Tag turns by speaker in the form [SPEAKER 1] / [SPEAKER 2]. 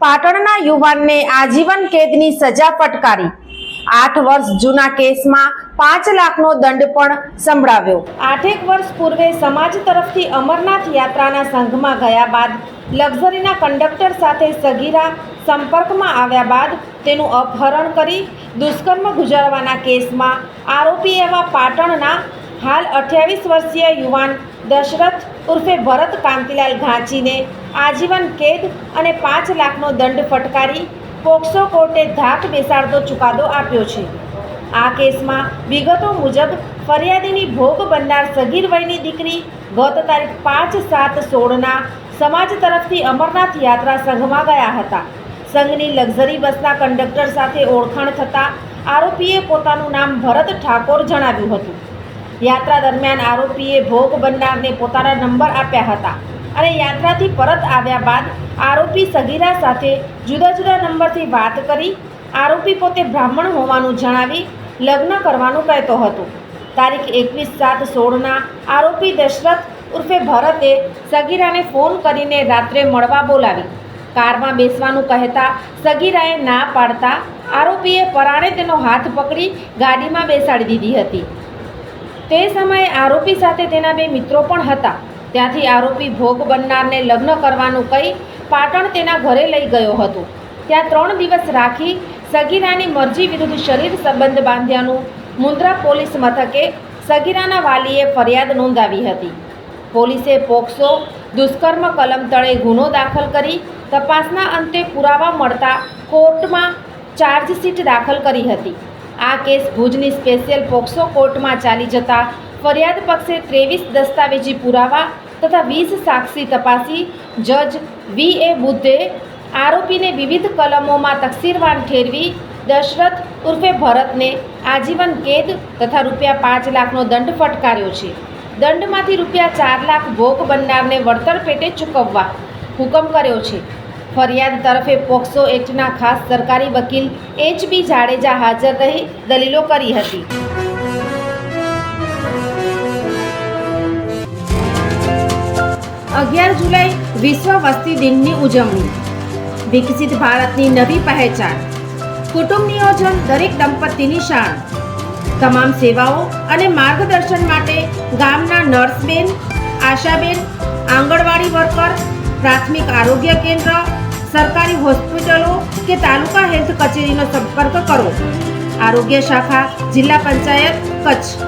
[SPEAKER 1] પાટણના યુવાનને આજીવન કેદની સજા ફટકારી. આઠ વર્ષ જૂના કેસમાં પાંચ લાખનો દંડ પણ સંભળાવ્યો. આઠેક વર્ષ પૂર્વે સમાજ તરફથી અમરનાથ યાત્રાના સંઘમાં ગયા બાદ લક્ઝરીના કંડક્ટર સાથે સગીરા સંપર્કમાં આવ્યા બાદ તેનું અપહરણ કરી દુષ્કર્મ ગુજારવાના કેસમાં આરોપી એવા પાટણના હાલ અઠ્યાવીસ વર્ષીય યુવાન દશરથ ઉર્ફે ભરત કાંતિલાલ ઘાંચીને આજીવન કેદ અને પાંચ લાખનો દંડ ફટકારી પોક્સો કોર્ટે ધાક બેસાડતો ચુકાદો આપ્યો છે. આ કેસમાં વિગતો મુજબ ફરિયાદીની ભોગ બનનાર સગીર વયની દીકરી ગત તારીખ પાંચ સાત સોળના સમાજ તરફથી અમરનાથ યાત્રા સંઘમાં ગયા હતા. સંઘની લક્ઝરી બસના કંડક્ટર સાથે ઓળખાણ થતાં આરોપીએ પોતાનું નામ ભરત ઠાકોર જણાવ્યું હતું. યાત્રા દરમિયાન આરોપીએ ભોગ બનનારને પોતાના નંબર આપ્યા હતા અને યાત્રાથી પરત આવ્યા બાદ આરોપી સગીરા સાથે જુદા જુદા નંબરથી વાત કરી, આરોપી પોતે બ્રાહ્મણ હોવાનું જણાવી લગ્ન કરવાનું કહેતો હતો. તારીખ એકવીસ સાત સોળના આરોપી દશરથ ઉર્ફે ભરતે સગીરાને ફોન કરીને રાત્રે મળવા બોલાવી. કારમાં બેસવાનું કહેતા સગીરાએ ના પાડતા આરોપીએ પરાણે તેનો હાથ પકડી ગાડીમાં બેસાડી દીધી હતી. તે સમયે આરોપી સાથે તેના બે મિત્રો પણ હતા. ત્યાંથી આરોપી ભોગ બનનારને લગ્ન કરવાનું કહી પાટણ તેના ઘરે લઈ ગયો હતો. ત્યાં ત્રણ દિવસ રાખી સગીરાની મરજી વિરુદ્ધ શરીર સંબંધ બાંધ્યાનું મુન્દ્રા પોલીસ મથકે સગીરાના વાલીએ ફરિયાદ નોંધાવી હતી. પોલીસે પોક્સો, દુષ્કર્મ કલમ તળે ગુનો દાખલ કરી તપાસના અંતે પુરાવા મળતા કોર્ટમાં ચાર્જશીટ દાખલ કરી હતી. આ કેસ ભુજની સ્પેશિયલ પોક્સો કોર્ટમાં ચાલી જતા ફરિયાદ પક્ષે ત્રેવીસ દસ્તાવેજી પુરાવા તથા વીસ સાક્ષી તપાસી. જજ વી એ બુદ્ધે આરોપીને વિવિધ કલમોમાં તકસીરવાન ઠેરવી દશરથ ઉર્ફે ભરતને આજીવન કેદ તથા રૂપિયા પાંચ લાખનો દંડ ફટકાર્યો છે. દંડમાંથી રૂપિયા ચાર લાખ ભોગ બનનારને વળતર પેટે ચૂકવવા હુકમ કર્યો છે. ફરિયાદ તરફે પોક્સો એક્ટના ખાસ સરકારી વકીલ એચ બી જાડેજા હાજર રહી દલીલો કરી હતી. અગિયાર જુલાઈ વિશ્વ વસ્તી દિનની ઉજવણી. વિકસિત ભારતની નવી પહેચાન. કુટુંબ નિયોજન દરેક દંપતીની શાન. તમામ સેવાઓ અને માર્ગદર્શન માટે ગામના નર્સબેન, આશાબેન, આંગણવાડી વર્કર, પ્રાથમિક આરોગ્ય કેન્દ્ર સરકારી હોસ્પિટલો કે તાલુકા હેલ્થ કચેરીનો સંપર્ક કરો. આરોગ્ય શાખા જિલ્લા પંચાયત કચ્છ.